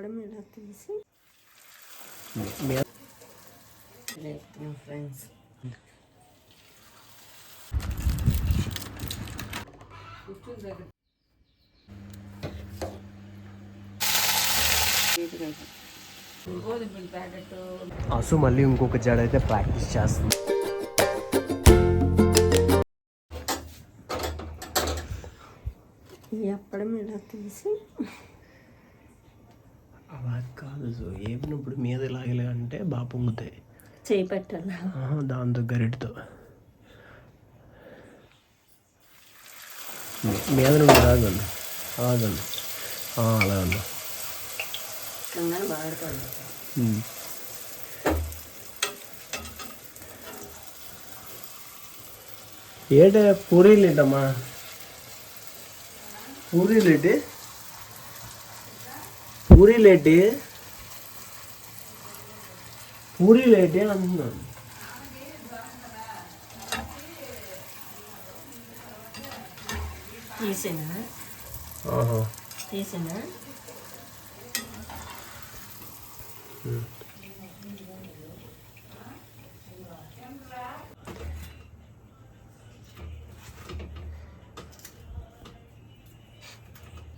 అప్పడం ఇలా తీసి లేపుతున్నాం ఫ్రెండ్స్ గోధుమ ప్యాకెట్ అసు మళ్ళీ ఇంకొక జడ అయితే ప్రాక్టీస్ చేస్తుంది ఈ అప్పడం ఇలా తీసి అలా కాదు సో ఏమినప్పుడు మీద లాగలే అంటే బాగా పొంగుతాయి చేయి పెట్టాలా దాంతో గరిటతో మీద నుండి అలాగండి అలాగండి అలా ఉన్నా బాడుకోండి ఏంటే పూరీలు ఏంటమ్మా పూరీలు ఏంటి? పూరీలు ఏంటి పూరీలు ఏంటి అంటున్నాను తీసేనా ఆహా తీసేనా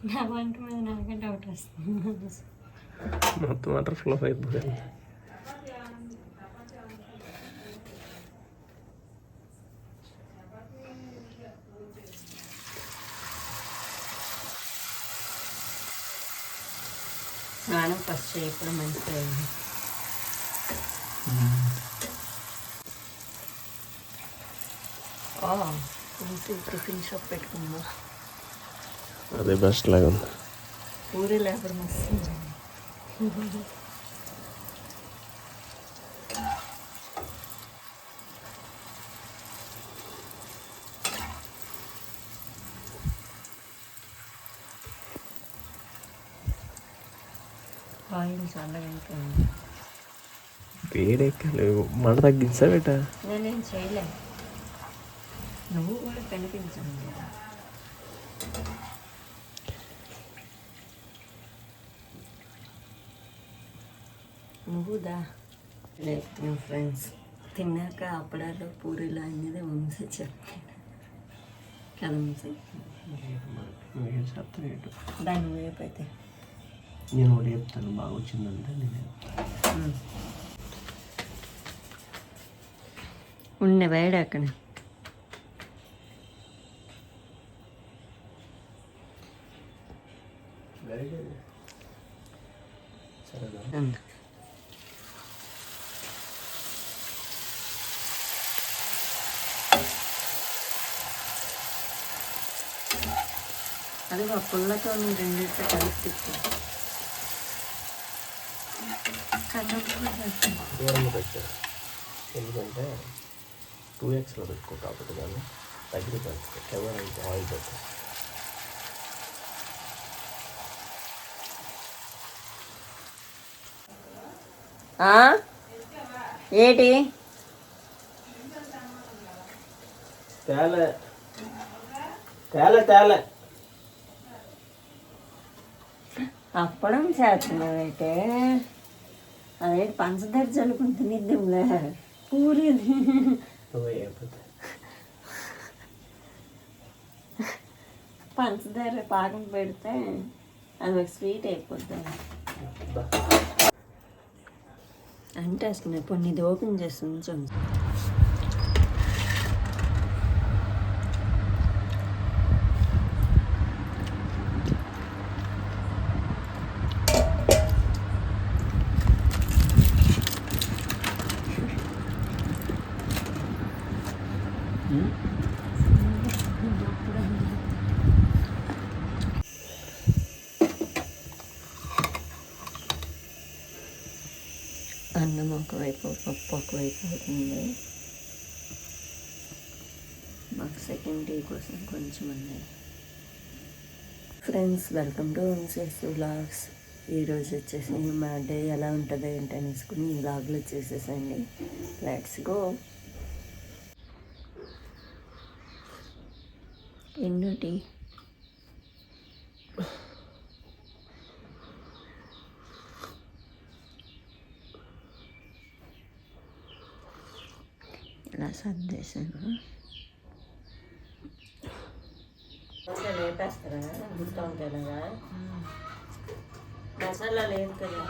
నా వంట మీద నాకే డౌట్ వస్తుంది మొత్తం వాటర్ ఫ్లో అయిపోయింది స్నానం ఫస్ట్ చేయప్పుడు మంచిగా అయింది ఇంటి టిఫిన్ షాప్ పెట్టుకున్నా అదే బెస్ట్ లాగా ఉంది పూరి లేకపోతే మస్తు ఆయిల్ చల్లగా అయిపోయింది వేడెక్కలేవు మంట తగ్గించా బేట? నేనేం చేయలే. నువ్వు కూడా కనిపించండి నువ్వు దా లేపుతున్నాం ఫ్రెండ్స్ తిన్నాక అప్పడాలు పూరీలు అనేది వంశీ చెప్పాడు. కదా వంశీ? దాని వైపు అయితే. నేను ఒకటి చెప్తాను బాగా వచ్చిందంటే నేను చెప్తాను. ఉన్న వేడి అక్కడ సరేనా అది ఆ పుల్లతో రెండింటితో కలిపి దూరంగా పెట్టాను ఎందుకంటే టూ ఎక్స్లో పెట్టుకో కాబట్టి కానీ దగ్గర పెట్టుకో కెమెరా అయితే ఆయిల్ పెట్టు. ఏటి? తేలే. తేలే తేలే. అప్పడం చేస్తున్నావైతే. అదే పంచదార చల్లుకుని తినిద్దాంలే. పూరి పంచదార పాకం పెడితే అది ఒక స్వీట్ అయిపోతుంది అంటే అసలు ఇప్పుడు ఇది ఓపెన్ చేసి ఉంచం అన్నం ఒకవైపు పప్పు ఒకవైపు అవుతుంది. మాకు సెకండ్ డే కోసం కొంచెం ఉంది. ఫ్రెండ్స్ వెల్కమ్ టు వన్సెస్ వ్లాగ్స్ ఈరోజు వచ్చేసి మా డే ఎలా ఉంటుంది ఏంటి అనేసుకుని ఈ వ్లాగ్లో వచ్చేసేసండి లెట్స్ గో ఎన్నో టీ సర్దేశాను లేపేస్తారా? గుర్తు వంకాయలాగా మసాలా లేదు కదా.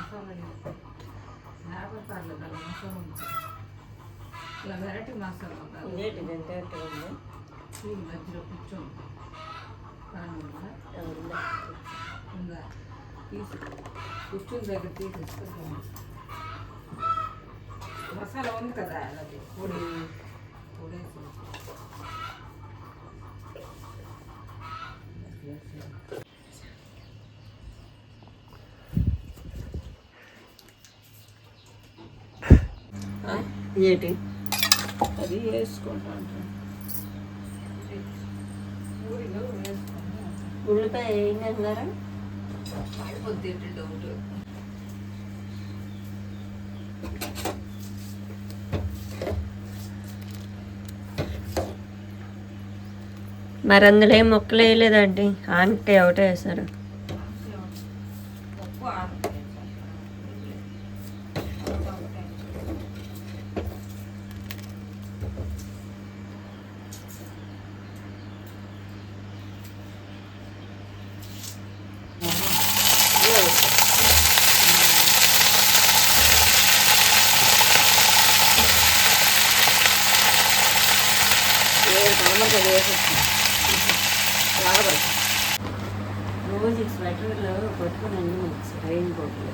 ఇలా వెరైటీ మసాలా ఉంది మధ్యలో కూర్చోండి బాగానే ఉందా? ఎవరుందా? ఉందా తీసి కూర్చుని దగ్గర తీసేసుకుంటాం మసాలా ఉంది కదా అది పొడి. పొడేసి ఆ? ఏంటి? అది వేసుకుంటాను. ఉల్లిపాయ ఏం చేస్తున్నారా అయిపోద్ది డౌట్. మరి అందులో ఏం మొక్కలు వేయలేదండి ఆంటీ ఒకటే వేశారు ఉప్పు ఆడుతుంది రోజు స్వెటర్లో పట్టుకుని రైన్ కోట్లు.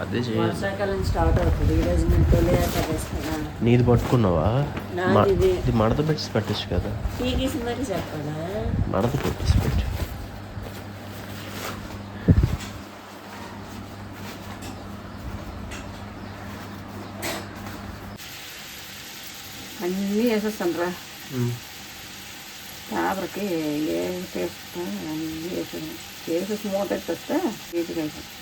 అదే చేయాలి. వర్షాకాలం స్టార్ట్ అవుతుంది. ఈ రోజు నేను తొలి కదా నీది పట్టుకున్నావా? నాది ఇది. ఇది మడత పెట్టి పెట్టచ్చు కదా. పీకేసి మరి చెప్పాలా మడత పెట్టేసి పెట్టు. అన్నీ వేసేస్తాను రా. చాపరకి ఏ టేస్ట్ అన్నీ వేసాను వేసేసి మూత ఎత్తేస్తే నీట్గా అయిపోతుంది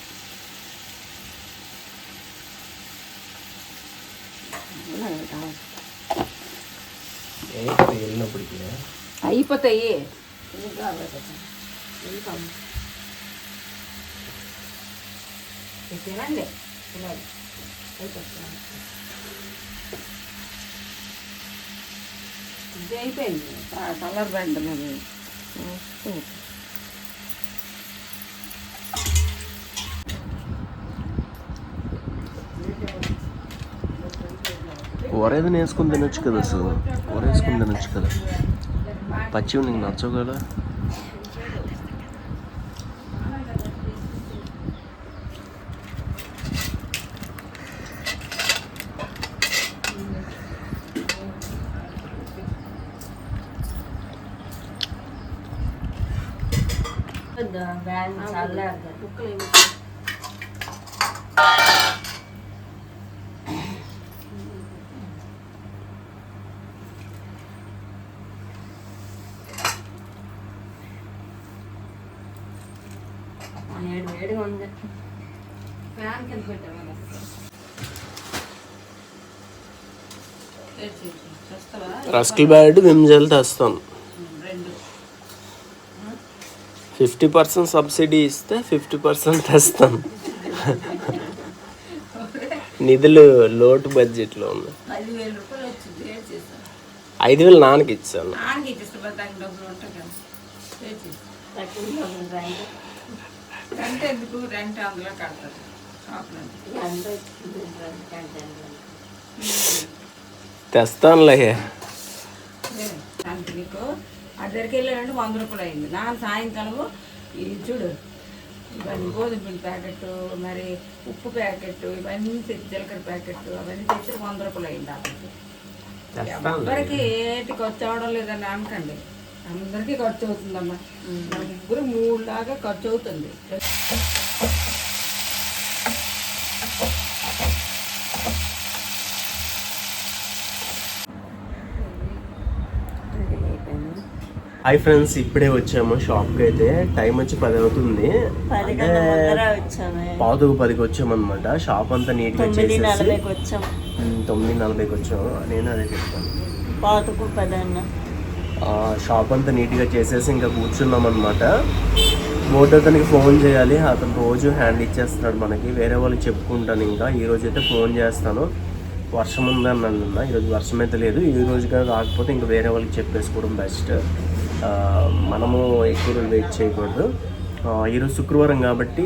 అలాగే కావాలి. వెళ్ళినప్పటికీ అయిపోతాయి ఇది తినండి తినాలి అయిపోతుంది ఇది అయిపోయింది కలర్ బండి మరి. చూస్తూ. కూర ఏదైనా వేసుకుని తినొచ్చు కదా అసలు కూర వేసుకుని తినొచ్చు కదా. పచ్చివి నీకు నచ్చవు కదా? వేడి వేడిగా ఉంది. ఫ్యాన్ కింద పెట్టామా చేస్తావా? రస్కిల్ బ్యాడ్ విమ్జల్ తెస్తాం రెండు ఫిఫ్టీ పర్సెంట్ సబ్సిడీ ఇస్తే ఫిఫ్టీ పర్సెంట్ తెస్తాం. నిధులు లోటు బడ్జెట్లో ఉన్నాయి చేస్తాను ఐదు వేలు నాన్నకి ఇచ్చాను. తెస్తానులే. అంటే దగ్గరికి వంద రూపాయలు అయింది. నాన్న సాయంకాలము ఈ చూడు ఇవన్నీ గోధుమ పిండి ప్యాకెట్ మరి ఉప్పు ప్యాకెట్ ఇవన్నీ తెచ్చి జీలకర్ర ప్యాకెట్ అవన్నీ తెచ్చి వంద రూపాయలు అయింది అప్పటికి ఎవరికి ఏటి ఖర్చు అవడం లేదని అనకండి. అందరికీ ఖర్చు అవుతుందమ్మా. ముగ్గురు మూడు లాగా ఖర్చు అవుతుంది అయిపోయింది హాయ్ ఫ్రెండ్స్ ఇప్పుడే వచ్చాము. షాప్కి అయితే టైం వచ్చి పది అవుతుంది. పది అంటే గంటల ముందర వచ్చాము. పదికి వచ్చామన్నమాట. షాప్ అంతా నీట్గా చేసేసి తొమ్మిది నలభైకి వచ్చాము. నేను అదే చెప్తాను షాప్ అంతా నీట్గా చేసేసి ఇంకా కూర్చున్నాం అనమాట బోర్డు అతనికి ఫోన్ చేయాలి. అతను రోజు హ్యాండ్ ఇచ్చేస్తున్నాడు మనకి. వేరే వాళ్ళకి చెప్పుకుంటాను ఇంకా. ఈ రోజు అయితే ఫోన్ చేస్తాను. వర్షం ఉందని అన్నా ఈరోజు వర్షం అయితే లేదు. ఈ రోజు కానీ రాకపోతే ఇంకా వేరే వాళ్ళకి చెప్పేసుకోవడం బెస్ట్ మనము ఎక్కువ రోజులు వెయిట్ చేయకూడదు. ఈరోజు శుక్రవారం కాబట్టి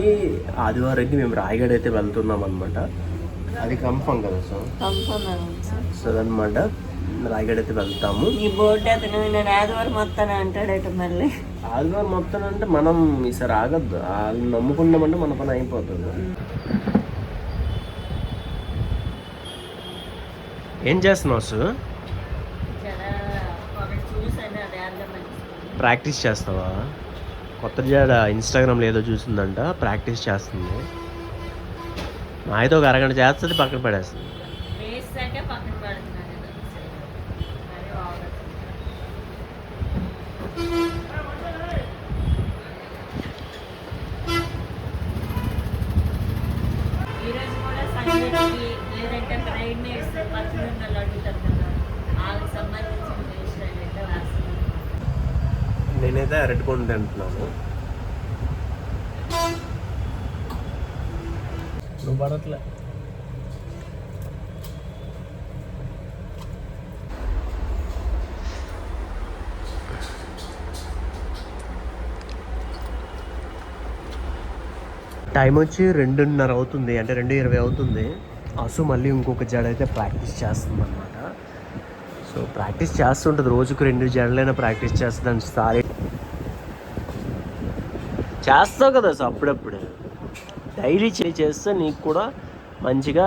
ఆదివారం అయితే మేము రాయగడ అయితే వెళ్తున్నాం అనమాట అది కన్ఫామ్ కదా సో కన్ఫర్మ్ సార్ సో అదనమాట రాయగడ అయితే వెళ్తాము. ఈ బోర్డు అతను నేను ఆదివారం వస్తాను అంటాడట మళ్ళీ. ఆదివారం మొత్తం అంటే మనం ఈసారి ఆగద్దు. వాళ్ళు నమ్ముకున్నామంటే మన పని అయిపోతుంది. ఏం చేస్తున్నావు సు చాలా ఒకటి చూసాను అది అర్థం ప్రాక్టీస్ చేస్తావా? కొత్త జాడ ఇన్స్టాగ్రామ్లో ఏదో చూసిందంట ప్రాక్టీస్ చేస్తుంది. మా అయితే ఒక అరగంట చేస్తుంది పక్కన పడేస్తుంది. లేదంటే ఫ్రైడ్ పెడుతున్నాను మరి అడుగుతారు ఈరోజు కూడా సంగీతకి లేదంటే బ్రైడ్ మేడ్స్ పక్కన వాళ్ళు అడుగుతారు కదా వాళ్ళకి సంబంధించిన విషయాలు అయితే రాస్తున్నాను నేనైతే అరటిపండు తింటున్నాను నువ్వు పడట్లే. టైం వచ్చి రెండున్నర అవుతుంది అంటే రెండు ఇరవై అవుతుంది. అసు మళ్ళీ ఇంకొక జడ అయితే ప్రాక్టీస్ చేస్తుంది అనమాట సో ప్రాక్టీస్ చేస్తుంటుంది. రోజుకు రెండు జడలైనా ప్రాక్టీస్ చేస్తుంది సారీ. చేస్తావు కదా సో అప్పుడప్పుడు. డైలీ చేస్తే నీకు కూడా మంచిగా